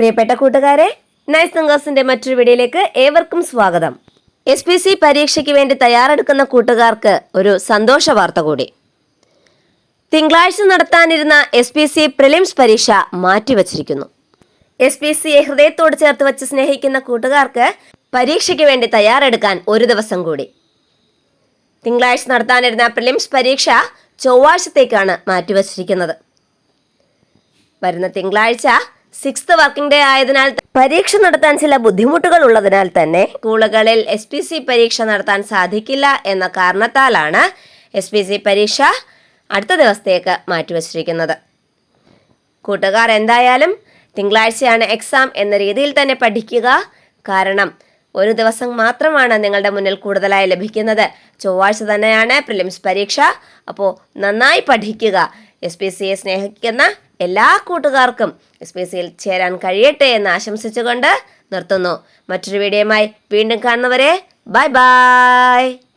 പ്രിയപ്പെട്ട കൂട്ടുകാരെ നൈസ് നങ്കേഴ്സിന്റെ മറ്റൊരു വീഡിയോയിലേക്ക് ഏവർക്കും സ്വാഗതം. എസ് പി സി പരീക്ഷയ്ക്ക് വേണ്ടി തയ്യാറെടുക്കുന്ന കൂട്ടുകാർക്ക് ഒരു സന്തോഷ വാർത്ത കൂടി. തിങ്കളാഴ്ച നടത്താനിരുന്ന എസ് പി സി പ്രിലിംസ് പരീക്ഷ മാറ്റിവച്ചിരിക്കുന്നു. എസ് പി സിയെ ഹൃദയത്തോട് ചേർത്ത് വെച്ച് സ്നേഹിക്കുന്ന കൂട്ടുകാർക്ക് പരീക്ഷയ്ക്ക് വേണ്ടി തയ്യാറെടുക്കാൻ ഒരു ദിവസം കൂടി. തിങ്കളാഴ്ച നടത്താനിരുന്ന പ്രിലിംസ് പരീക്ഷ ചൊവ്വാഴ്ചത്തേക്കാണ് മാറ്റിവച്ചിരിക്കുന്നത്. വരുന്ന തിങ്കളാഴ്ച സിക്സ്ത് വർക്കിംഗ് ഡേ ആയതിനാൽ പരീക്ഷ നടത്താൻ ചില ബുദ്ധിമുട്ടുകൾ ഉള്ളതിനാൽ തന്നെ സ്കൂളുകളിൽ എസ് പി സി പരീക്ഷ നടത്താൻ സാധിക്കില്ല എന്ന കാരണത്താലാണ് എസ് പി സി പരീക്ഷ അടുത്ത ദിവസത്തേക്ക് മാറ്റിവച്ചിരിക്കുന്നത്. കൂട്ടുകാർ എന്തായാലും തിങ്കളാഴ്ചയാണ് എക്സാം എന്ന രീതിയിൽ തന്നെ പഠിക്കുക. കാരണം ഒരു ദിവസം മാത്രമാണ് നിങ്ങളുടെ മുന്നിൽ കൂടുതലായി ലഭിക്കുന്നത്. ചൊവ്വാഴ്ച തന്നെയാണ് പ്രിലിംസ് പരീക്ഷ. അപ്പോൾ നന്നായി പഠിക്കുക. എസ് പി സിയെ സ്നേഹിക്കുന്ന എല്ലാ കൂട്ടുകാർക്കും എസ് പി സിയിൽ ചേരാൻ കഴിയട്ടെ എന്ന് ആശംസിച്ചുകൊണ്ട് നിർത്തുന്നു. മറ്റൊരു വീഡിയോയുമായി വീണ്ടും കാണുന്നവരെ ബൈ ബൈ